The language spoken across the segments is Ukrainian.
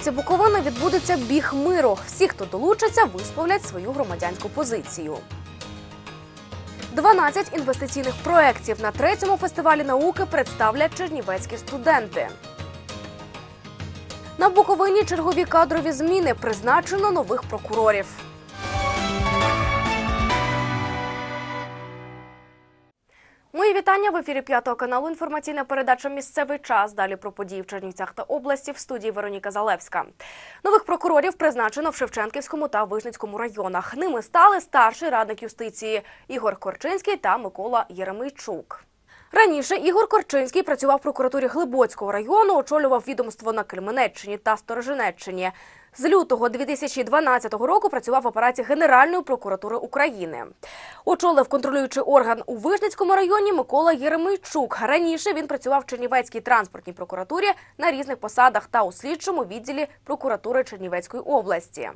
столиці Буковини відбудеться біг миру. Всі, хто долучиться, висловлять свою громадянську позицію. 12 інвестиційних проєктів на третьому фестивалі науки представлять чернівецькі студенти. На Буковині чергові кадрові зміни призначено нових прокурорів. Вітання в ефірі п'ятого каналу. Інформаційна передача Місцевий час. Далі про події в Чернівцях та області в студії Вероніка Залевська. Нових прокурорів призначено в Шевченківському та Вижницькому районах. Ними стали старший радник юстиції Ігор Корчинський та Микола Єремейчук. Раніше Ігор Корчинський працював в прокуратурі Глибоцького району, очолював відомство на Кельменеччині та Сторожинеччині. З лютого 2012 року працював в апараті Генеральної прокуратури України. Очолив контролюючий орган у Вижницькому районі Микола Єремейчук. Раніше він працював в Чернівецькій транспортній прокуратурі на різних посадах та у слідчому відділі прокуратури Чернівецької області.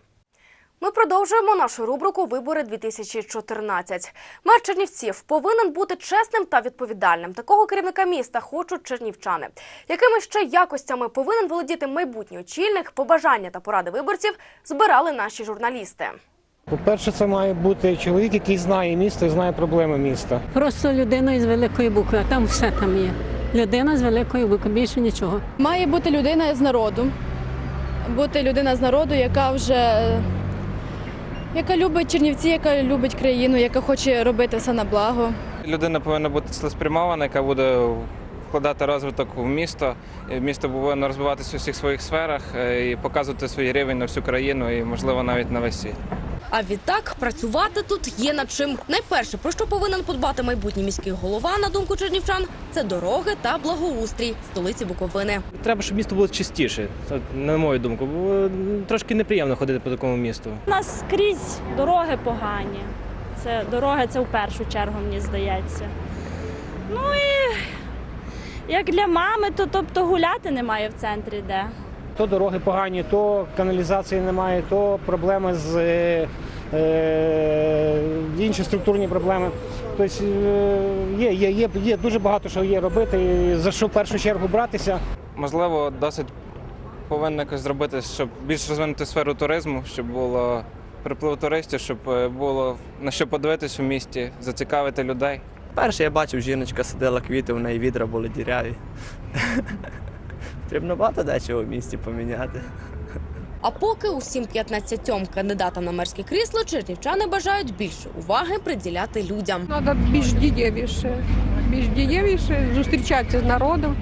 Ми продовжуємо нашу рубрику Вибори 2014 Мер Чернівців повинен бути чесним та відповідальним. Такого керівника міста хочуть чернівчани. Якими ще якостями повинен володіти майбутній очільник, побажання та поради виборців збирали наші журналісти. По-перше, це має бути чоловік, який знає місто і знає проблеми міста. Просто людина із великої букви, а там все там є. Людина з великої букви, більше нічого. Має бути людина з народу, бути людина з народу, яка вже яка любить Чернівці, яка любить країну, яка хоче робити все на благо. Людина повинна бути цілеспрямована, яка буде вкладати розвиток в місто. Місто повинно розвиватися у всіх своїх сферах е, і показувати свій рівень на всю країну і, можливо, навіть на весь світ. А відтак працювати тут є над чим. Найперше, про що повинен подбати майбутній міський голова, на думку чернівчан, це дороги та благоустрій столиці Буковини. Треба, щоб місто було чистіше, на мою думку, бо трошки неприємно ходити по такому місту. У нас скрізь дороги погані. Це дороги це в першу чергу, мені здається. Ну і як для мами, то тобто гуляти немає в центрі де. То дороги погані, то каналізації немає, то проблеми з е, е, інші структурні проблеми. Тобто е, є, є, є, є дуже багато що є робити, і за що в першу чергу братися. Можливо, досить повинно якось зробити, щоб більш розвинути сферу туризму, щоб було приплив туристів, щоб е, було на що подивитись у місті, зацікавити людей. Перше я бачив, жіночка сидила квіти, в неї відра були діряві. Потрібно багато дечого в місті поміняти. А поки усім 15 кандидатам на мерське крісло чернівчани бажають більше уваги приділяти людям. Треба більш дієвіше, більш дієвіше зустрічатися з народом,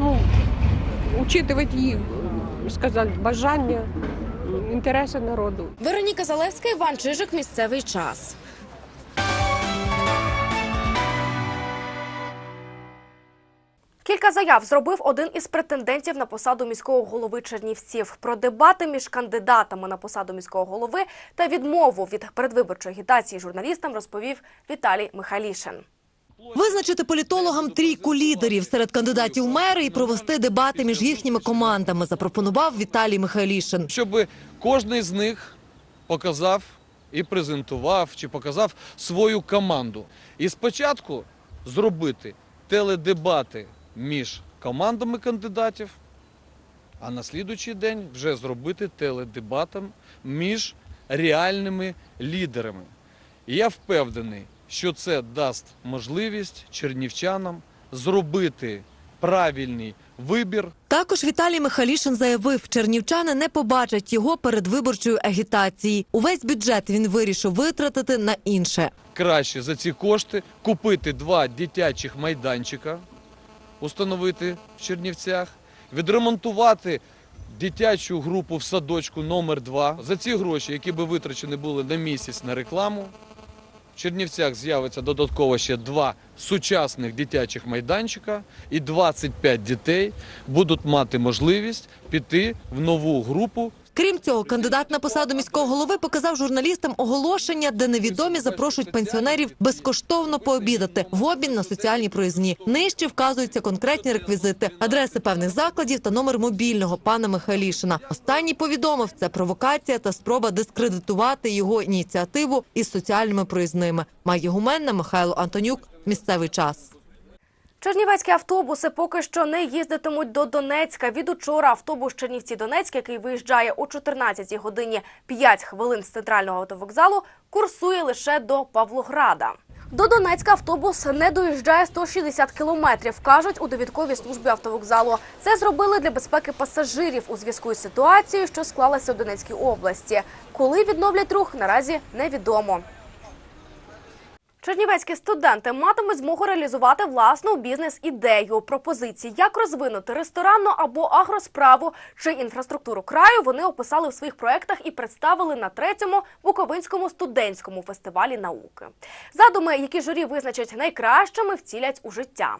ну, учитувати їх, сказати, бажання, інтереси народу. Вероніка Залевська, Іван Чижик. Місцевий час. Кілька заяв зробив один із претендентів на посаду міського голови Чернівців. Про дебати між кандидатами на посаду міського голови та відмову від передвиборчої агітації журналістам розповів Віталій Михайлішин. Визначити політологам трійку лідерів серед кандидатів в мери і провести дебати між їхніми командами запропонував Віталій Михайлішин. щоб кожен з них показав і презентував чи показав свою команду. І спочатку зробити теледебати між командами кандидатів, а на слідуючий день вже зробити теледебатом між реальними лідерами. І я впевнений, що це дасть можливість чернівчанам зробити правильний вибір Також Віталій Михайлішин заявив, чернівчани не побачать його передвиборчої агітації. Увесь бюджет він вирішив витратити на інше. краще за ці кошти купити два дитячих майданчика, установити в Чернівцях, відремонтувати дитячу групу в садочку номер 2 За ці гроші, які би витрачені були на місяць на рекламу, в Чернівцях з'явиться додатково ще два сучасних дитячих майданчика, і 25 дітей будуть мати можливість піти в нову групу Крім цього, кандидат на посаду міського голови показав журналістам оголошення, де невідомі запрошують пенсіонерів безкоштовно пообідати в обмін на соціальні проїзні. Нижче вказуються конкретні реквізити, адреси певних закладів та номер мобільного пана Михайлішина. Останній повідомив, це провокація та спроба дискредитувати його ініціативу із соціальними проїзними. Має гуменна Михайло Антонюк. Місцевий час. Чернівецькі автобуси поки що не їздитимуть до Донецька. Від учора автобус Чернівці-Донецьк, який виїжджає о 14 годині 5 хвилин з центрального автовокзалу, курсує лише до Павлограда. До Донецька автобус не доїжджає 160 кілометрів, кажуть у довідковій службі автовокзалу. Це зробили для безпеки пасажирів у зв'язку із ситуацією, що склалася в Донецькій області. Коли відновлять рух, наразі невідомо. Чернівецькі студенти матимуть змогу реалізувати власну бізнес-ідею. Пропозиції, як розвинути ресторанну або агросправу чи інфраструктуру краю, вони описали в своїх проєктах і представили на третьому Буковинському студентському фестивалі науки. Задуми, які журі визначать найкращими, втілять у життя.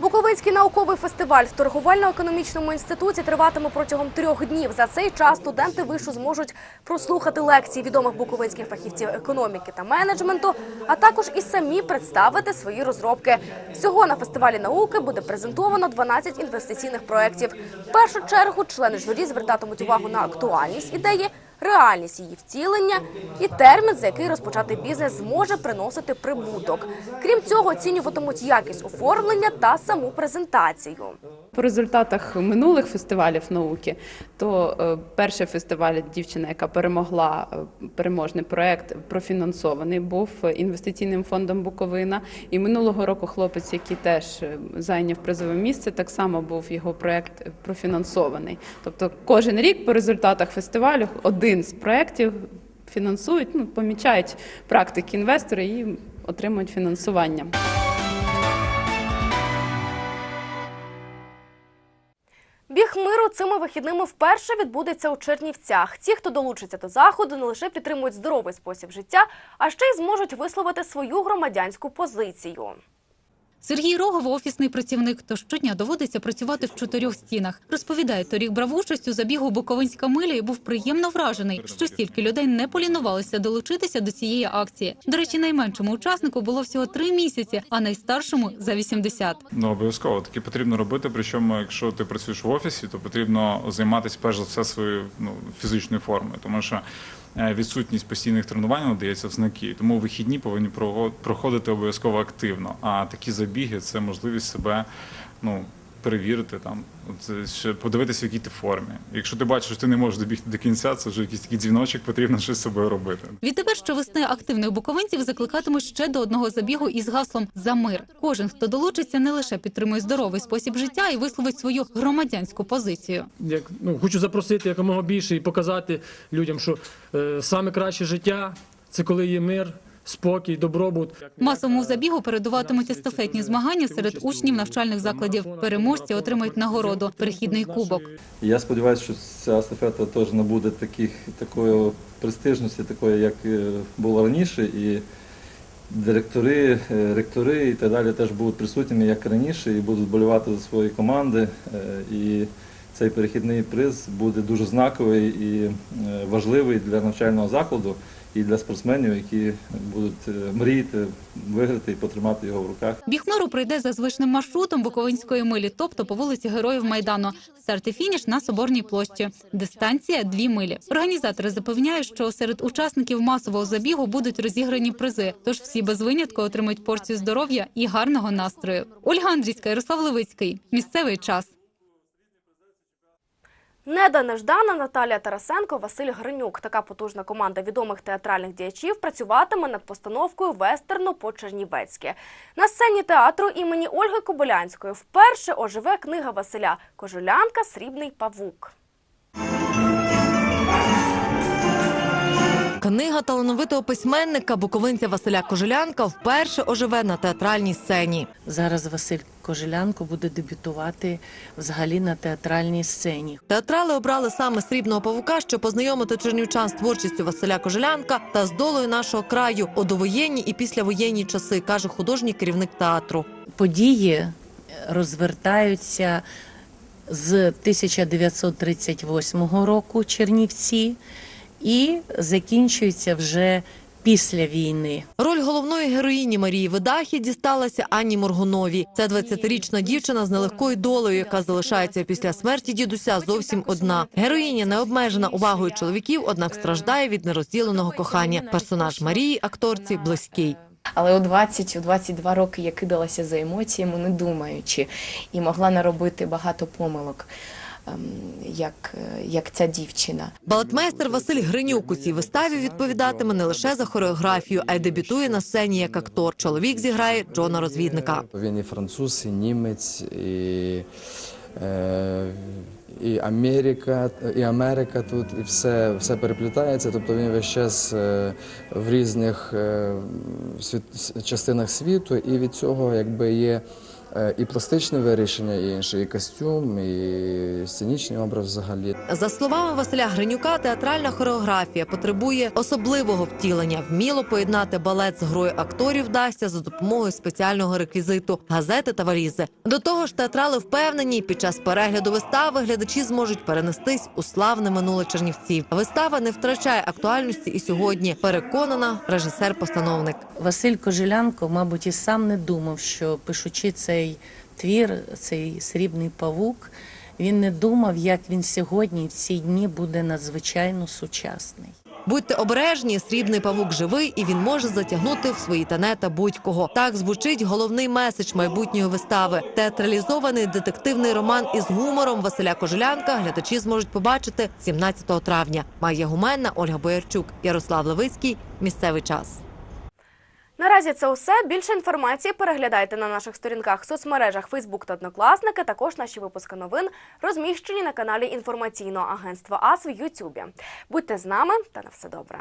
Буковинський науковий фестиваль в торговельно-економічному інституті триватиме протягом трьох днів. За цей час студенти вишу зможуть прослухати лекції відомих буковинських фахівців економіки та менеджменту, а також і самі представити свої розробки. Всього на фестивалі науки буде презентовано 12 інвестиційних проєктів. В першу чергу члени журі звертатимуть увагу на актуальність ідеї, реальність її втілення і термін, за який розпочати бізнес зможе приносити прибуток. Крім цього, оцінюватимуть якість оформлення та саму презентацію. По результатах минулих фестивалів науки, то е, перший фестиваль дівчина, яка перемогла е, переможний проект, профінансований був інвестиційним фондом Буковина. І минулого року хлопець, який теж е, зайняв призове місце, так само був його проект профінансований. Тобто кожен рік по результатах фестивалю один з проєктів фінансують, ну помічають практики інвестори і отримують фінансування. Цими вихідними вперше відбудеться у Чернівцях. Ті, хто долучиться до заходу, не лише підтримують здоровий спосіб життя, а ще й зможуть висловити свою громадянську позицію. Сергій Рогов – офісний працівник, то щодня доводиться працювати в чотирьох стінах. Розповідає, торік брав участь у забігу Буковинська миля і був приємно вражений, що стільки людей не полінувалися долучитися до цієї акції. До речі, найменшому учаснику було всього три місяці, а найстаршому – за 80. Ну, обов'язково таке потрібно робити. Причому, якщо ти працюєш в офісі, то потрібно займатися перш за все своєю ну, фізичною формою, тому що відсутність постійних тренувань надається в знаки. Тому вихідні повинні проходити обов'язково активно. А такі забіги це можливість себе ну, перевірити там, от, ще подивитися, в якій ти формі. Якщо ти бачиш, що ти не можеш добігти до кінця, це вже якийсь такий дзвіночок, потрібно щось з собою робити. Відтепер щовесни активних буковинців закликатимуть ще до одного забігу із гаслом «За мир». Кожен, хто долучиться, не лише підтримує здоровий спосіб життя і висловить свою громадянську позицію. як ну хочу запросити якомога більше і показати людям, що е, саме краще життя це коли є мир, спокій, добробут. Масовому забігу передуватимуть естафетні змагання серед учнів навчальних закладів. Переможці отримають нагороду – перехідний кубок. Я сподіваюся, що ця естафета теж набуде таких, такої престижності, такої, як е, було раніше, і директори, е, ректори і так далі теж будуть присутніми, як раніше, і будуть болювати за свої команди. Е, І цей перехідний приз буде дуже знаковий і важливий для навчального закладу і для спортсменів, які будуть е, мріяти виграти і потримати його в руках. Біг миру пройде за звичним маршрутом Буковинської милі, тобто по вулиці Героїв Майдану. Старт і фініш на Соборній площі. Дистанція – дві милі. Організатори запевняють, що серед учасників масового забігу будуть розіграні призи, тож всі без винятку отримають порцію здоров'я і гарного настрою. Ольга Андрійська, Ярослав Левицький. Місцевий час. Неда Неждана, Наталія Тарасенко, Василь Гринюк. Така потужна команда відомих театральних діячів працюватиме над постановкою вестерну по-чернівецьки. На сцені театру імені Ольги Кобилянської вперше оживе книга Василя Кожулянка Срібний павук. Книга талановитого письменника буковинця Василя Кожелянка вперше оживе на театральній сцені. Зараз Василь Кожелянко буде дебютувати взагалі на театральній сцені. Театрали обрали саме срібного павука, щоб познайомити чернівчан з творчістю Василя Кожелянка та з долею нашого краю у довоєнні і післявоєнні часи, каже художній керівник театру. Події розвертаються з 1938 року Чернівці і закінчуються вже після війни. Роль головної героїні Марії Видахі дісталася Анні Моргуновій. Це 20-річна дівчина з нелегкою долею, яка залишається після смерті дідуся зовсім одна. Героїня не обмежена увагою чоловіків, однак страждає від нерозділеного кохання. Персонаж Марії акторці близький. Але у 20-22 роки я кидалася за емоціями, не думаючи, і могла наробити багато помилок, як, е, як ця дівчина. Балетмейстер Василь Гринюк у цій виставі відповідатиме не лише за хореографію, а й дебютує на сцені як актор. Чоловік зіграє Джона Розвідника. Він і француз, і німець, і, е, і Америка, і Америка тут, і все, все переплітається. Тобто він весь час е, в різних світ, частинах світу, і від цього якби є. Е, І пластичне вирішення, і інше, і костюм, і сценічний образ взагалі. За словами Василя Гринюка, театральна хореографія потребує особливого втілення. Вміло поєднати балет з грою акторів вдасться за допомогою спеціального реквізиту газети та валізи. До того ж, театрали впевнені, під час перегляду вистави глядачі зможуть перенестись у славне минуле Чернівців. Вистава не втрачає актуальності і сьогодні. Переконана режисер-постановник. Василь Кожелянко, мабуть, і сам не думав, що пишучи цей твір, цей срібний павук, він не думав, як він сьогодні в ці дні буде надзвичайно сучасний. Будьте обережні, срібний павук живий, і він може затягнути в свої тенета будь-кого. Так звучить головний меседж майбутньої вистави. Театралізований детективний роман із гумором Василя Кожелянка глядачі зможуть побачити 17 травня. Майя Гуменна, Ольга Боярчук, Ярослав Левицький. Місцевий час. Наразі це усе. Більше інформації переглядайте на наших сторінках соцмережах Facebook та Однокласники. Також наші випуски новин розміщені на каналі інформаційного агентства АС в Ютубі. Будьте з нами та на все добре.